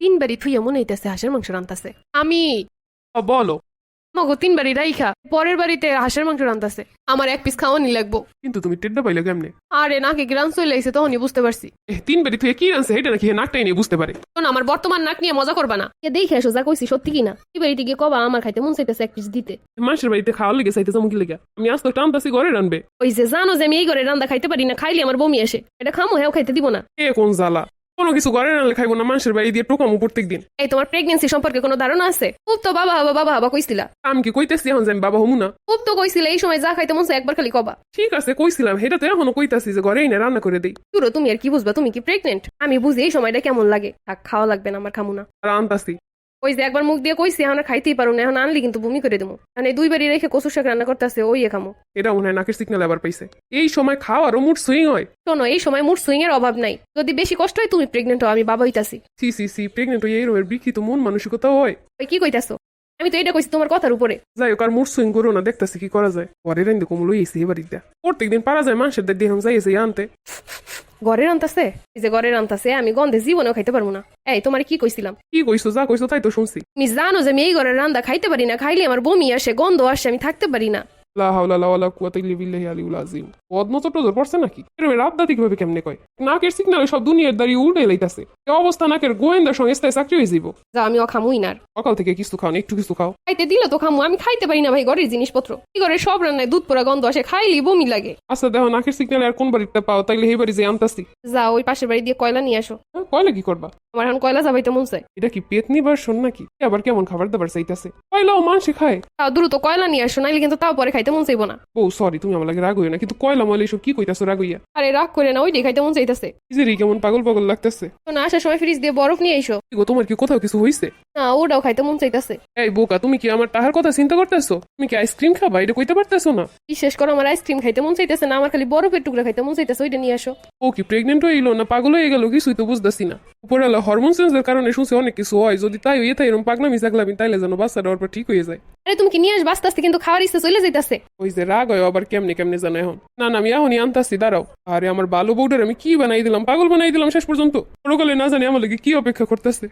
তিনবারই থুইয়া মনে হইতেছে হাঁসের মাংস রান্তাছে আমি বলো। মগো তিন বাড়ি রাইখা পরের বাড়িতে হাঁসের মাংস রান্তাছে আমার এক পিস খাওয়ানি লাগবো। কিন্তু তুমি টেড্ডা পাইলে কেমনে? আরে নাকে গ্রাম চলে আইছে তখনই বুঝতে পারছি। এ, তিন তুই কি আনছে এটা নাকি নাকটাই নিয়ে বুঝতে পারে। শোন আমার বর্তমান নাক নিয়ে মজা করবা না। এ দেখে এসো যা কইছি সত্যি কিনা? এই বাড়িতে গিয়ে কবা আমার খাইতে মন চাইতেছে এক পিস দিতে। মানুষের বাড়িতে খাওয়ার লেগে চাইতে চমকি লেগে। আমি আজ তো টানতাছি ঘরে রানবে ওই যে জানো যে আমি এই ঘরে রান্না খাইতে পারি না খাইলে আমার বমি আসে। এটা খামো হ্যাঁ খাইতে দিব না। এ কোন জ্বালা। কোনো কিছু ঘরে না খাইবো না মানুষের বাড়ি দিয়ে টোকামো প্রত্যেক দিন এই তোমার প্রেগনেন্সি সম্পর্কে কোনো ধারণা আছে? খুব তো বাবা হাবা বাবা হাবা কইছিলা। আমি কি কইতেছি এখন যে আমি বাবা হমু না? খুব তো কইছিলা এই সময় যা খাইতে মন একবার খালি কবা। ঠিক আছে কইছিলাম এটা তো এখনও কইতাছি যে ঘরেই না রান্না করে দেই। তো তুমি আর কি বুঝবা তুমি কি প্রেগনেন্ট আমি বুঝি এই সময়টা কেমন লাগে। আর খাওয়া লাগবে না আমার খামু না। আর আনতাছি। ওই যে একবার মুখ দিয়ে কইছি এখন খাইতেই পারো না এখন আনলি কিন্তু বমি করে দেবো। মানে দুই বাড়ি রেখে কচুর শাক রান্না করতেছে ওই খামো। এটা মনে হয় নাকের সিগন্যাল আবার পাইছে। এই সময় খাওয়ারও মুড সুইং হয়। শোনো এই সময় মুড সুইং এর অভাব নাই। যদি বেশি কষ্ট হয় তুমি প্রেগনেন্ট হও আমি বাবা হইতাছি। সি সি সি প্রেগনেন্ট হয়ে এরমের বিকৃত মন মানসিকতা হয়। ওই কি কইতাছো? আমি তো এটা কইছি তোমার কথার উপরে। যাই হোক আর মুড সুইং করো না দেখতেছি কি করা যায়। পরে রাইন্দে কমলো এসে এবারিতে প্রত্যেকদিন পারা যায় মানুষের দিয়ে এখন যাইছে আনতে। ঘরে রান্তাছে এই যে ঘরের রান্তাছে আমি গন্ধে জীবনেও খাইতে পারব না। এই তোমার কি কইছিলাম? কি কইছো যা কইছো তাই তো শুনছি। তুমি জানো যে আমি এই ঘরের রান্না খাইতে পারি না খাইলে আমার বমি আসে গন্ধ আসে আমি থাকতে পারি না। পড়ছে নাকি? কীভাবে কেমনে কয়? নাকের সিগনালে সব দুনিয়ার দাঁড়িয়ে উল্টে লাইতাছে। এই অবস্থা নাকের চাকরি হয়ে যা আমি ও না সকাল থেকে কিছু খাও একটু কিছু খাও। খাইতে দিলে তো খামু আমি খাইতে পারি না ভাই ঘরের জিনিসপত্র। এই ঘরের সব রান্নায় দুধ পোড়া গন্ধ আসে খাইলি বমি লাগে। আচ্ছা দেখো নাকের সিগনালে আর কোন বাড়িটা পাও? তাইলে বাড়ি যে আনতাছি। যা ওই পাশের বাড়ি দিয়ে কয়লা নিয়ে আসো। হ্যাঁ, কয়লা কি করবা? আমার এখন কয়লা যাবাইতে মন চায়। এটা কি পেতনি ভার্সন নাকি? আবার কেমন খাবার দাবার চাইতাছে? কয়লাও মানুষে খায়। তাও দ্রুত কয়লা নিয়ে আসো নাইলে কিন্তু তাও পরে খাইতে মন চাইব না। ও সরি তুমি আমার লাগে রাগ হইও না কিন্তু কয়লা ময়লা এসব কি কইতাছো রাগ হইয়া আরে রাগ করে না ওইটাই খাইতে মন চাইতেছে। নিজেরই কেমন পাগল পাগল লাগতেছে। না আসার সময় ফ্রিজ দিয়ে বরফ নিয়ে এসো কি গো তোমার কি কোথাও কিছু হইছে? না ওটাও খাইতে মন চাইতেছে। এই বোকা তুমি কি আমার তাহার কথা চিন্তা করতেছো? তুমি কি আইসক্রিম খাবা? এটা কইতে পারতেছো না? বিশেষ করে আমার আইসক্রিম খাইতে মন চাইতেছে না আমার খালি বরফের টুকরা খাইতে মন চাইতেছে ওইটা নিয়ে আসো। ও কি প্রেগনেন্ট হইল না পাগল হয়ে গেল? কিছুই তো বুঝতেছি না। উপরালা হরমোন চেঞ্জের কারণে শুনছি অনেক কিছু হয় যদি তাই হইয়ে তাই এরকম পাগলামি সাগলামি তাইলে যেন বাচ্চা দেওয়ার পর ঠিক হয়ে যায়। আরে তুমি কি নিয়ে আসবে? আস্তে আস্তে কিন্তু খাওয়ার ইচ্ছা চলে যাইতেছে। ওই যে রাগ হয় আবার কেমনি কেমনি জানো এখন? না না, আমি এখনই আনতাছি, দাঁড়াও। আরে আমার বালু বউটার আমি কি বানাই দিলাম? পাগল বানাই দিলাম শেষ পর্যন্ত। পরকালে না জানি আমার লাগে কি অপেক্ষা করতেছে।